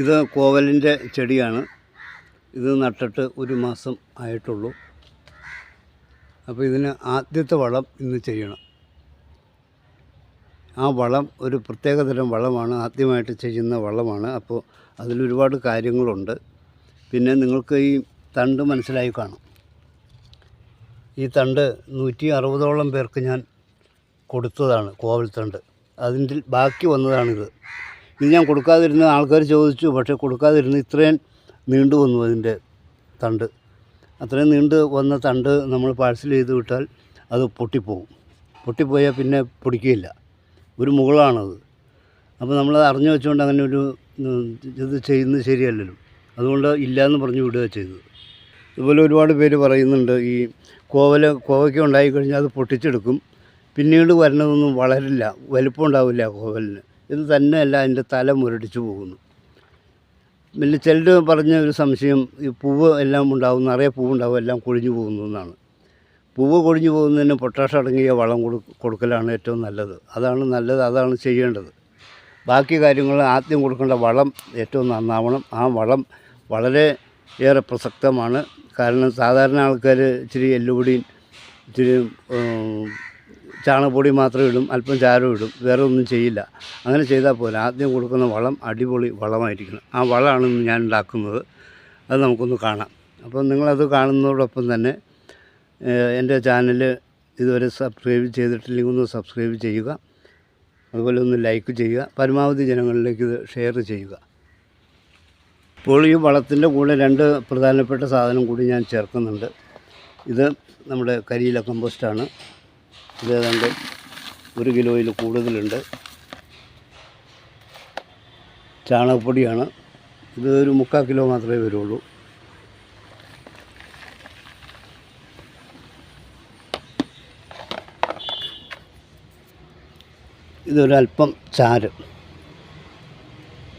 ഇത് കോവലിന്റെ ചെടിയാണ്. ഇത് നട്ടിട്ട് ഒരു മാസം ആയിട്ടുള്ളൂ. അപ്പോൾ ഇതിന് ആദ്യത്തെ വളം ഇന്ന് ചെയ്യണം. ആ വളം ഒരു പ്രത്യേകതരം വളമാണ്. ആദ്യമായിട്ട് ചെയ്യുന്ന വളമാണ്. അപ്പോൾ അതിലൊരുപാട് കാര്യങ്ങളുണ്ട്. പിന്നെ നിങ്ങൾക്ക് ഈ തണ്ട് മനസ്സിലായി കാണും. ഈ തണ്ട് നൂറ്റി അറുപതോളം പേർക്ക് ഞാൻ കൊടുത്തതാണ് കോവൽ തണ്ട്. അതിന്റെ ബാക്കി വന്നതാണിത്. ഇത് ഞാൻ കൊടുക്കാതിരുന്ന ആൾക്കാർ ചോദിച്ചു പക്ഷേ കൊടുക്കാതിരുന്ന് ഇത്രയും നീണ്ടു വന്നു അതിന്റെ തണ്ട്. അത്രയും നീണ്ട് വന്ന തണ്ട് നമ്മൾ പാഴ്സൽ ചെയ്ത് വിട്ടാൽ അത് പൊട്ടിപ്പോവും പൊട്ടിപ്പോയാൽ പിന്നെ പൊടിക്കുകയില്ല. ഒരു മുകളാണത്. അപ്പോൾ നമ്മളത് അറിഞ്ഞു വെച്ചുകൊണ്ട് അങ്ങനെ ഒരു ഇത് ചെയ്യുന്നത് ശരിയല്ലല്ലോ. അതുകൊണ്ട് ഇല്ലയെന്ന് പറഞ്ഞു വിടുക ചെയ്തത്. ഇതുപോലെ ഒരുപാട് പേര് പറയുന്നുണ്ട് ഈ കോവല കോവയ്ക്ക ഉണ്ടായിക്കഴിഞ്ഞാൽ അത് പൊട്ടിച്ചെടുക്കും. പിന്നീട് വരണതൊന്നും വളരില്ല. വലിപ്പം ഉണ്ടാവില്ല കോവലിന്. ഇത് തന്നെയല്ല അതിന്റെ തല മുരടിച്ചു പോകുന്നു. പിന്നെ ചിലർ പറഞ്ഞ ഒരു സംശയം ഈ പൂവ് എല്ലാം ഉണ്ടാവും നിറയെ പൂവുണ്ടാവും എല്ലാം കൊഴിഞ്ഞു പോകുന്നു എന്നാണ്. പൂവ് കൊഴിഞ്ഞു പോകുന്നതിന് പൊട്ടാഷ് അടങ്ങിയ വളം കൊടു കൊടുക്കലാണ് ഏറ്റവും നല്ലത്. അതാണ് നല്ലത് അതാണ് ചെയ്യേണ്ടത്. ബാക്കി കാര്യങ്ങൾ ആദ്യം കൊടുക്കേണ്ട വളം ഏറ്റവും നന്നാവണം. ആ വളം വളരെ ഏറെ പ്രസക്തമാണ്. കാരണം സാധാരണ ആൾക്കാർ ഇച്ചിരി എല്ലുപൊടിയും ഇച്ചിരി ചാണകപ്പൊടി മാത്രം ഇടും അല്പം ചാരം ഇടും വേറെ ഒന്നും ചെയ്യില്ല. അങ്ങനെ ചെയ്താൽ പോലെ ആദ്യം കൊടുക്കുന്ന വളം അടിപൊളി വളമായിരിക്കണം. ആ വളമാണ് ഞാൻ ഉണ്ടാക്കുന്നത്. അത് നമുക്കൊന്ന് കാണാം. അപ്പോൾ നിങ്ങളത് കാണുന്നതോടൊപ്പം തന്നെ എന്റെ ചാനൽ ഇതുവരെ സബ്സ്ക്രൈബ് ചെയ്തിട്ടില്ലെങ്കിൽ ഒന്ന് സബ്സ്ക്രൈബ് ചെയ്യുക. അതുപോലെ ഒന്ന് ലൈക്ക് ചെയ്യുക. പരമാവധി ജനങ്ങളിലേക്ക് ഇത് ഷെയർ ചെയ്യുക. ഇപ്പോൾ ഈ വളത്തിന്റെ കൂടെ രണ്ട് പ്രധാനപ്പെട്ട സാധനം കൂടി ഞാൻ ചേർക്കുന്നുണ്ട്. ഇത് നമ്മുടെ കരിയില കമ്പോസ്റ്റാണ്. ഇത് ഏതാണ്ട് ഒരു കിലോയിൽ കൂടുതലുണ്ട്. ചാണകപ്പൊടിയാണ്. ഇത് ഒരു മുക്കാൽ കിലോ മാത്രമേ വരുള്ളൂ. ഇതൊരല്പം ചാരം.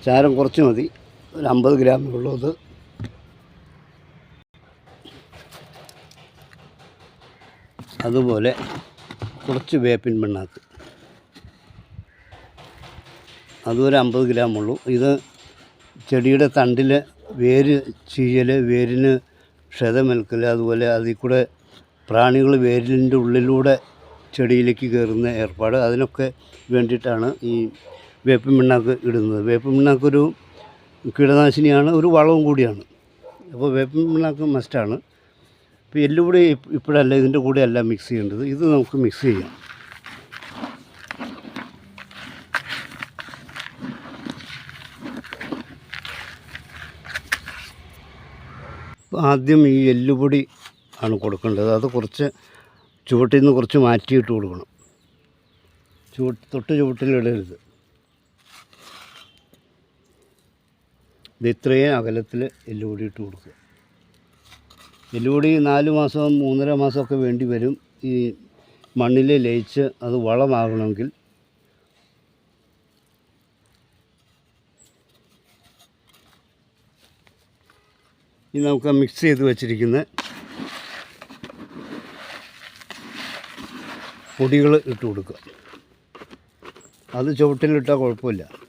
ചാരം കുറച്ച് മതി. ഒരു അമ്പത് ഗ്രാമേ ഉള്ളൂ അത്. അതുപോലെ കുറച്ച് വേപ്പിൻ പിണ്ണാക്ക്. അതൊരു അമ്പത് ഗ്രാം ഉള്ളൂ ഇത് ചെടിയുടെ തണ്ടിൽ വേര് ചീയൽ വേരിന് ക്ഷതമേൽക്കൽ അതുപോലെ അതിൽ കൂടെ പ്രാണികൾ വേരിന്റെ ഉള്ളിലൂടെ ചെടിയിലേക്ക് കയറുന്ന ഏർപ്പാട്. അതിനൊക്കെ വേണ്ടിയിട്ടാണ് ഈ വേപ്പിൻ പിണ്ണാക്ക് ഇടുന്നത്. വേപ്പിൻ പിണ്ണാക്കൊരു കീടനാശിനിയാണ് ഒരു വളവും കൂടിയാണ്. അപ്പോൾ വേപ്പിൻ പിണ്ണാക്ക് മസ്റ്റാണ്. ഇപ്പോൾ എല്ലുപൊടി ഇപ്പ- ഇപ്പോഴല്ല ഇതിന്റെ കൂടെ അല്ല മിക്സ് ചെയ്യേണ്ടത്. ഇത് നമുക്ക് മിക്സ് ചെയ്യാം. ആദ്യം ഈ എല്ലുപൊടി ആണ് കൊടുക്കേണ്ടത്. അത് കുറച്ച് ചുവട്ടിൽ നിന്ന് കുറച്ച് മാറ്റിയിട്ട് കൊടുക്കണം. ചുവട്ട് തൊട്ട് ചുവട്ടിലിടരുത് ഇത് ഇത്രയും അകലത്തിൽ എല്ലുപൊടി ഇട്ട് കൊടുക്കുക. എല്ലുപൊടി നാല് മാസം മൂന്നര മാസമൊക്കെ വേണ്ടി വരും. ഈ മണ്ണിൽ ലയിച്ച് അത് വളമാകണമെങ്കിൽ. ഇനി നമുക്ക് മിക്സ് ചെയ്ത് വച്ചിരിക്കുന്ന പൊടികൾ ഇട്ട് കൊടുക്കുക. അത് ചുവട്ടിലിട്ടാൽ കുഴപ്പമില്ല.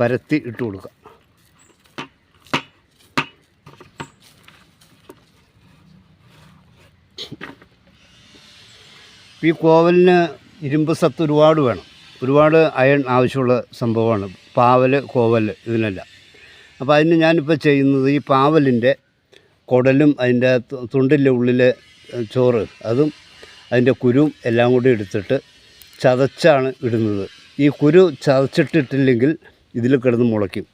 പരത്തി ഇട്ട് കൊടുക്കുക. ഈ കോവലിന് ഇരുമ്പ് സത്ത് ഒരുപാട് വേണം. ഒരുപാട് അയൺ ആവശ്യമുള്ള സംഭവമാണ്. പാവൽ കോവൽ ഇതിനെല്ലാം. അപ്പോൾ അതിന് ഞാനിപ്പോൾ ചെയ്യുന്നത് ഈ പാവലിന്റെ കുടലും അതിന്റെ തുണ്ടിന്റെ ഉള്ളിലെ ചോറ് അതും അതിന്റെ കുരും എല്ലാം കൂടി എടുത്തിട്ട് ചതച്ചാണ് ഇടുന്നത്. ഈ കുരു ചതച്ചിട്ടിട്ടില്ലെങ്കിൽ ഇതിൽ കിടന്ന് മുളയ്ക്കും.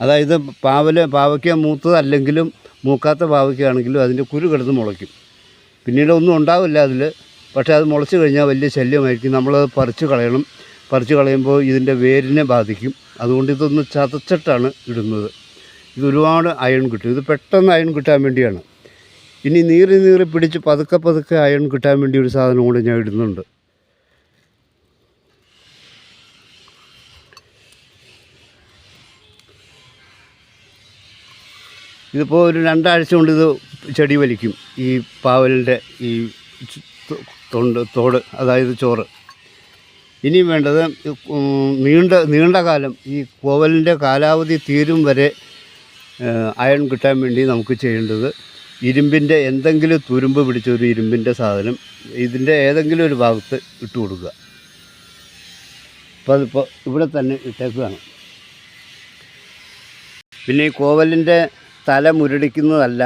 അതായത് പാവൽ പാവയ്ക്ക മൂത്തതല്ലെങ്കിലും മൂക്കാത്ത പാവയ്ക്കാണെങ്കിലും അതിന്റെ കുരു കിടന്ന് മുളയ്ക്കും. പിന്നീട് ഒന്നും ഉണ്ടാവില്ല അതിൽ പക്ഷേ അത് മുളച്ച് കഴിഞ്ഞാൽ വലിയ ശല്യമായിരിക്കും. നമ്മളത് പറിച്ച് കളയണം. പറിച്ച് കളയുമ്പോൾ ഇതിന്റെ വേരിനെ ബാധിക്കും. അതുകൊണ്ട് ഇതൊന്ന് ചതച്ചിട്ടാണ് ഇടുന്നത്. ഇത് ഒരുപാട് അയൺ കിട്ടും. ഇത് പെട്ടെന്ന് അയൺ കിട്ടാൻ വേണ്ടിയാണ്. ഇനി നീറി നീറി പിടിച്ച് പതുക്കെ പതുക്കെ അയൺ കിട്ടാൻ വേണ്ടി ഒരു സാധനം കൂടെ ഞാൻ ഇടുന്നുണ്ട്. ഇതിപ്പോൾ ഒരു രണ്ടാഴ്ച കൊണ്ട് ഇത് ചെടി വലിക്കും. ഈ പാവലിന്റെ ഈ തൊണ്ട് തോട് അതായത് ചോറ്. ഇനി വേണ്ടത് നീണ്ട നീണ്ട കാലം ഈ കോവലിന്റെ കാലാവധി തീരും വരെ അയൺ കിട്ടാൻ വേണ്ടി നമുക്ക് ചെയ്യേണ്ടത് ഇരുമ്പിന്റെ എന്തെങ്കിലും തുരുമ്പ് പിടിച്ച ഒരു ഇരുമ്പിന്റെ സാധനം ഇതിന്റെ ഏതെങ്കിലും ഒരു ഭാഗത്ത് ഇട്ട് കൊടുക്കുക. അപ്പോൾ അതിപ്പോൾ ഇവിടെ തന്നെ ഇട്ടേക്കുകയാണ്. പിന്നെ ഈ കോവലിന്റെ തല മുരടിക്കുന്നതല്ല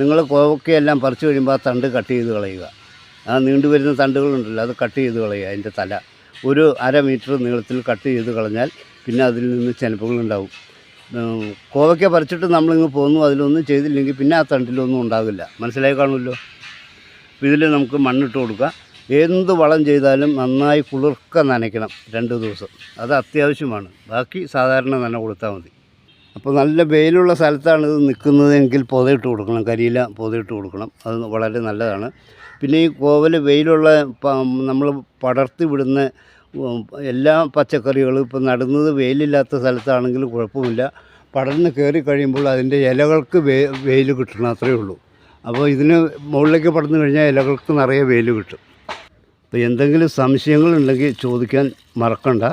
നിങ്ങൾ കോവക്കയെല്ലാം പറിച്ചു കഴിയുമ്പോൾ ആ തണ്ട് കട്ട് ചെയ്ത് കളയുക. ആ നീണ്ടു വരുന്ന തണ്ടുകളുണ്ടല്ലോ അത് കട്ട് ചെയ്ത് കളയുക അതിന്റെ തല. ഒരു അര മീറ്റർ നീളത്തിൽ കട്ട് ചെയ്ത് കളഞ്ഞാൽ പിന്നെ അതിൽ നിന്ന് ചെനപ്പുകളുണ്ടാവും ഉം, കോവയ്ക്ക പറിച്ചിട്ട് നമ്മളിങ്ങ് പോന്നു അതിലൊന്നും ചെയ്തില്ലെങ്കിൽ പിന്നെ ആ തണ്ടിലൊന്നും ഉണ്ടാകില്ല. മനസ്സിലായി കാണുമല്ലോ? ഇതിൽ നമുക്ക് മണ്ണിട്ട് കൊടുക്കുക. എന്ത് വളം ചെയ്താലും നന്നായി കുളിർക്ക നനയ്ക്കണം രണ്ട് ദിവസം. അത് അത്യാവശ്യമാണ്. ബാക്കി സാധാരണ നന കൊടുത്താൽ മതി. അപ്പോൾ നല്ല വെയിലുള്ള സ്ഥലത്താണ് ഇത് നിൽക്കുന്നതെങ്കിൽ പൊതയിട്ട് കൊടുക്കണം കരിയില പൊതയിട്ട് കൊടുക്കണം. അത് വളരെ നല്ലതാണ്. പിന്നെ ഈ കോവൽ വെയിലുള്ള നമ്മൾ പടർത്തി വിടുന്ന എല്ലാ പച്ചക്കറികളും ഇപ്പോൾ നടുന്നത് വെയിലില്ലാത്ത സ്ഥലത്താണെങ്കിൽ കുഴപ്പമില്ല. പടർന്ന് കയറി കഴിയുമ്പോൾ അതിന്റെ ഇലകൾക്ക് വേ വെയിൽ കിട്ടണം അത്രയേ ഉള്ളൂ. അപ്പോൾ ഇതിന് മുകളിലേക്ക് പടർന്നു കഴിഞ്ഞാൽ ഇലകൾക്ക് നിറയെ വെയിൽ കിട്ടും. അപ്പോൾ എന്തെങ്കിലും സംശയങ്ങളുണ്ടെങ്കിൽ ചോദിക്കാൻ മറക്കണ്ട.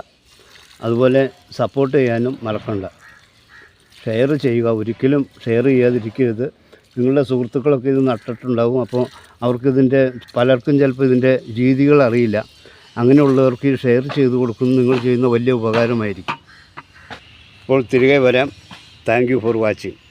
അതുപോലെ സപ്പോർട്ട് ചെയ്യാനും മറക്കണ്ട. ഷെയർ ചെയ്യുക. ഒരിക്കലും ഷെയർ ചെയ്യാതിരിക്കരുത്. നിങ്ങളുടെ സുഹൃത്തുക്കളൊക്കെ ഇത് നട്ടിട്ടുണ്ടാകും. അപ്പോൾ അവർക്കിതിന്റെ പലർക്കും ചിലപ്പോൾ ഇതിന്റെ രീതികൾ അറിയില്ല. അങ്ങനെയുള്ളവർക്ക് ഈ ഷെയർ ചെയ്ത് കൊടുക്കുന്നത് നിങ്ങൾ ചെയ്യുന്ന വലിയ ഉപകാരമായിരിക്കും. അപ്പോൾ തിരികെ വരാം. Thank for watching.